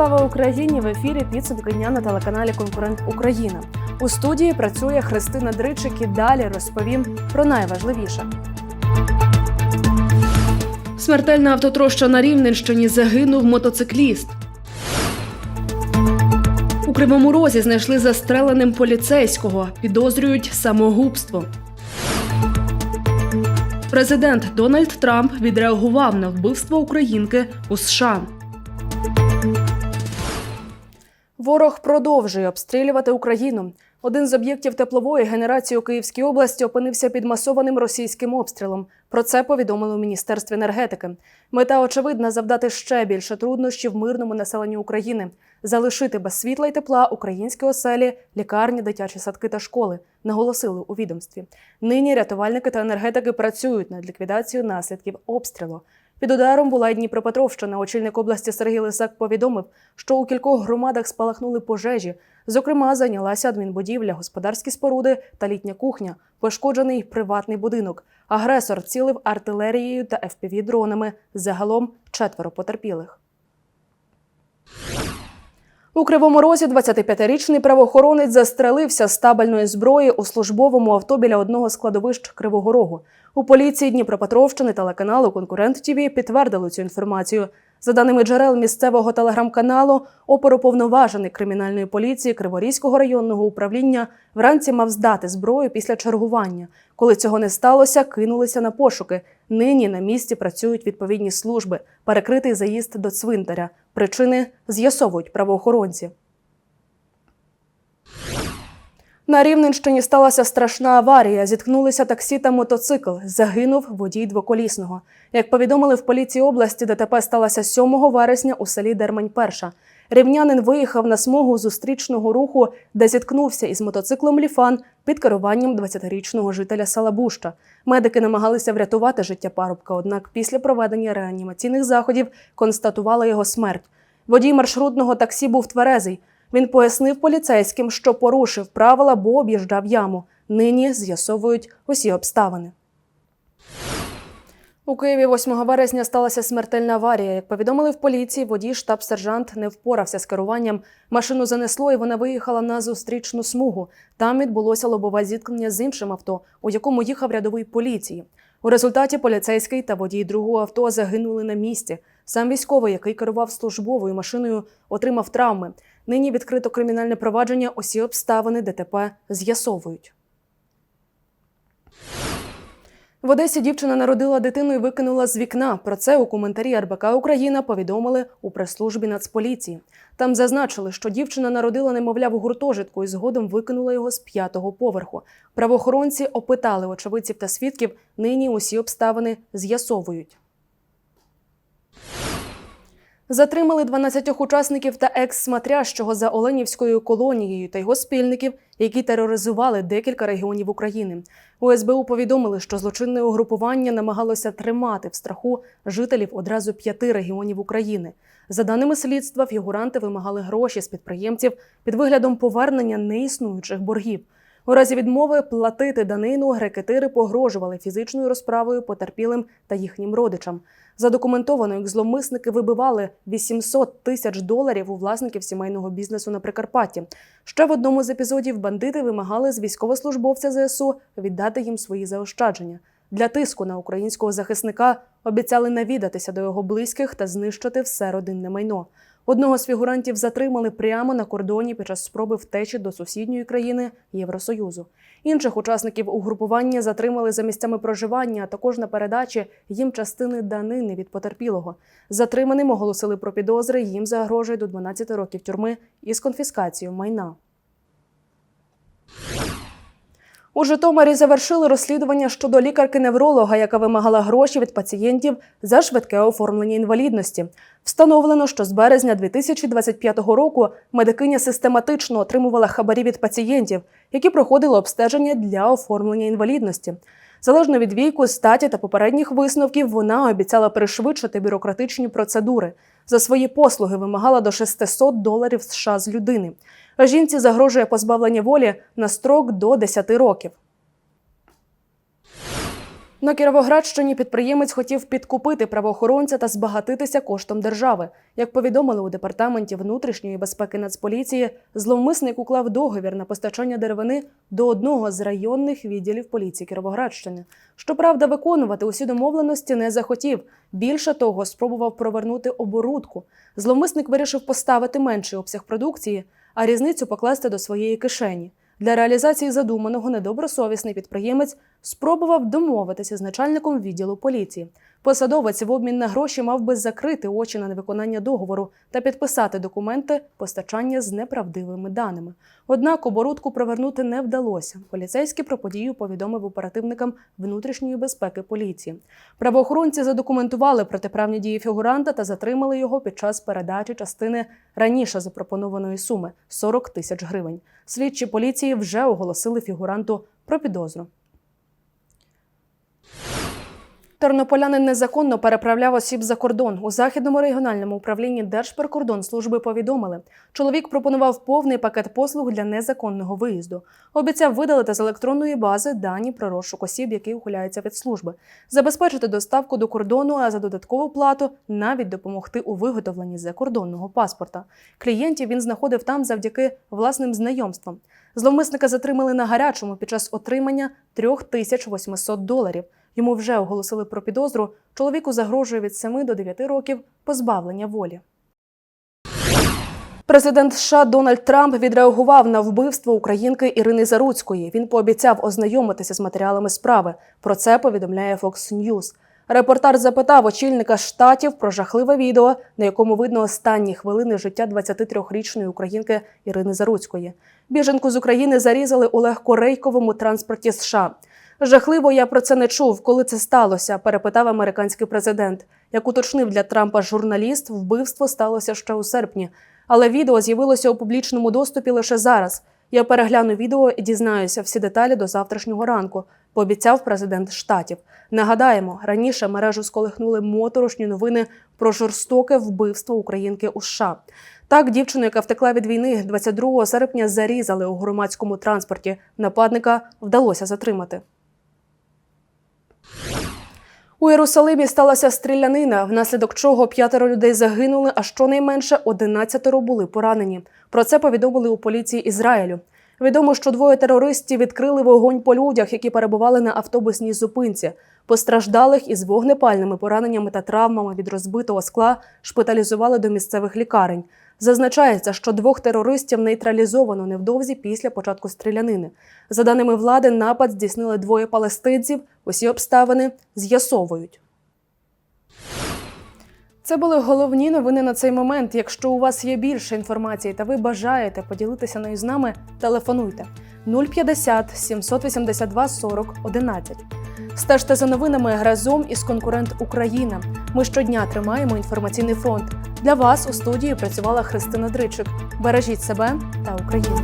слава Україні! В ефірі підсумки дня на телеканалі Конкурент Україна. У студії працює Христина Дричик і далі розповім про найважливіше. Смертельна автотроща на Рівненщині загинув мотоцикліст. У Кривому Розі знайшли застреленим поліцейського. Підозрюють самогубство. Президент Дональд Трамп відреагував на вбивство українки у США. Ворог продовжує обстрілювати Україну. Один з об'єктів теплової генерації у Київській області опинився під масованим російським обстрілом. Про це повідомили у Міністерстві енергетики. Мета очевидна завдати ще більше труднощів мирному населенню України, залишити без світла й тепла українські оселі, лікарні, дитячі садки та школи, наголосили у відомстві. Нині рятувальники та енергетики працюють над ліквідацією наслідків обстрілу. Під ударом була й Дніпропетровщина. Очільник області Сергій Лисак повідомив, що у кількох громадах спалахнули пожежі. Зокрема, зайнялася адмінбудівля, господарські споруди та літня кухня, пошкоджений приватний будинок. Агресор цілив артилерією та fpv дронами Загалом четверо потерпілих. У Кривому Розі 25-річний правоохоронець застрелився з табельної зброї у службовому авто біля одного з складовищ Кривого Рогу. У поліції Дніпропетровщини телеканалу Конкурент ТІВІ підтвердили цю інформацію. За даними джерел місцевого телеграм-каналу, опороповноважений кримінальної поліції Криворізького районного управління вранці мав здати зброю після чергування. Коли цього не сталося, кинулися на пошуки. Нині на місці працюють відповідні служби, перекритий заїзд до цвинтаря. Причини з'ясовують правоохоронці. На Рівненщині сталася страшна аварія. Зіткнулися таксі та мотоцикл. Загинув водій двоколісного. Як повідомили в поліції області, ДТП сталося 7 вересня у селі Дермань-Перша. Рівнянин виїхав на смугу зустрічного руху, де зіткнувся із мотоциклом Ліфан під керуванням 20-річного жителя села Буща. Медики намагалися врятувати життя парубка, однак після проведення реанімаційних заходів констатували його смерть. Водій маршрутного таксі був тверезий. Він пояснив поліцейським, що порушив правила, бо об'їжджав яму. Нині з'ясовують усі обставини. У Києві 8 вересня сталася смертельна аварія. Як повідомили в поліції, водій штаб-сержант не впорався з керуванням. Машину занесло, і вона виїхала на зустрічну смугу. Там відбулося лобове зіткнення з іншим авто, у якому їхав рядовий поліції. У результаті поліцейський та водій другого авто загинули на місці. Сам військовий, який керував службовою машиною, отримав травми. Нині відкрито кримінальне провадження. Усі обставини ДТП з'ясовують. В Одесі дівчина народила дитину і викинула з вікна. Про це у коментарі РБК Україна повідомили у прес-службі Нацполіції. Там зазначили, що дівчина народила немовля в гуртожитку і згодом викинула його з п'ятого поверху. Правоохоронці опитали очевидців та свідків. Нині усі обставини з'ясовують. Затримали 12 учасників та екс-смотрящого за Оленівською колонією та його спільників, які тероризували декілька регіонів України. У СБУ повідомили, що злочинне угрупування намагалося тримати в страху жителів одразу п'яти регіонів України. За даними слідства, фігуранти вимагали гроші з підприємців під виглядом повернення неіснуючих боргів. У разі відмови платити данину рекетири погрожували фізичною розправою потерпілим та їхнім родичам. Задокументовано, як зловмисники вибивали 800 тисяч доларів у власників сімейного бізнесу на Прикарпатті. Ще в одному з епізодів бандити вимагали з військовослужбовця ЗСУ віддати їм свої заощадження. Для тиску на українського захисника обіцяли навідатися до його близьких та знищити все родинне майно. Одного з фігурантів затримали прямо на кордоні під час спроби втечі до сусідньої країни Євросоюзу. Інших учасників угрупування затримали за місцями проживання, а також на передачі їм частини данини від потерпілого. Затриманим оголосили про підозри. Їм загрожує до 12 років тюрми із конфіскацією майна. У Житомирі завершили розслідування щодо лікарки-невролога, яка вимагала гроші від пацієнтів за швидке оформлення інвалідності. Встановлено, що з березня 2025 року медикиня систематично отримувала хабарі від пацієнтів, які проходили обстеження для оформлення інвалідності. Залежно від віку, статі та попередніх висновків, вона обіцяла пришвидшити бюрократичні процедури. За свої послуги вимагала до 600 доларів США з людини. А жінці загрожує позбавлення волі на строк до 10 років. На Кіровоградщині підприємець хотів підкупити правоохоронця та збагатитися коштом держави. Як повідомили у департаменті внутрішньої безпеки Нацполіції, зловмисник уклав договір на постачання деревини до одного з районних відділів поліції Кіровоградщини. Щоправда, виконувати усі домовленості не захотів. Більше того, спробував провернути оборудку. Зловмисник вирішив поставити менший обсяг продукції, а різницю покласти до своєї кишені. Для реалізації задуманого недобросовісний підприємець спробував домовитися з начальником відділу поліції. Посадовець в обмін на гроші мав би закрити очі на невиконання договору та підписати документи постачання з неправдивими даними. Однак оборудку провернути не вдалося. Поліцейський про подію повідомив оперативникам внутрішньої безпеки поліції. Правоохоронці задокументували протиправні дії фігуранта та затримали його під час передачі частини раніше запропонованої суми 40 тисяч гривень. Слідчі поліції вже оголосили фігуранту про підозру. Тернополянин незаконно переправляв осіб за кордон. У західному регіональному управлінні Держприкордонслужби повідомили, чоловік пропонував повний пакет послуг для незаконного виїзду. Обіцяв видалити з електронної бази дані про розшук осіб, які ухиляються від служби, забезпечити доставку до кордону, а за додаткову плату навіть допомогти у виготовленні закордонного паспорта. Клієнтів він знаходив там завдяки власним знайомствам. Зловмисника затримали на гарячому під час отримання 3800 доларів. Йому вже оголосили про підозру. Чоловіку загрожує від 7 до 9 років позбавлення волі. Президент США Дональд Трамп відреагував на вбивство українки Ірини Заруцької. Він пообіцяв ознайомитися з матеріалами справи. Про це повідомляє Fox News. Репортер запитав очільника штатів про жахливе відео, на якому видно останні хвилини життя 23-річної українки Ірини Заруцької. Біженку з України зарізали у легкорейковому транспорті США. Жахливо, я про це не чув. Коли це сталося? перепитав американський президент. Як уточнив для Трампа журналіст, вбивство сталося ще у серпні. Але відео з'явилося у публічному доступі лише зараз. Я перегляну відео і дізнаюся всі деталі до завтрашнього ранку, пообіцяв президент штатів. Нагадаємо, раніше мережу сколихнули моторошні новини про жорстоке вбивство українки у США. Так, дівчину, яка втекла від війни, 22 серпня зарізали у громадському транспорті. Нападника вдалося затримати. У Єрусалимі сталася стрілянина, внаслідок чого п'ятеро людей загинули, а щонайменше 11 були поранені. Про це повідомили у поліції Ізраїлю. Відомо, що двоє терористів відкрили вогонь по людях, які перебували на автобусній зупинці. Постраждалих із вогнепальними пораненнями та травмами від розбитого скла шпиталізували до місцевих лікарень. Зазначається, що двох терористів нейтралізовано невдовзі після початку стрілянини. За даними влади, напад здійснили двоє палестинців. Усі обставини з'ясовують. Це були головні новини на цей момент. Якщо у вас є більше інформації та ви бажаєте поділитися нею з нами, телефонуйте 050 782 40 11. Стежте за новинами разом із конкурент Україна. Ми щодня тримаємо інформаційний фронт. Для вас у студії працювала Христина Дричик. Бережіть себе та Україну.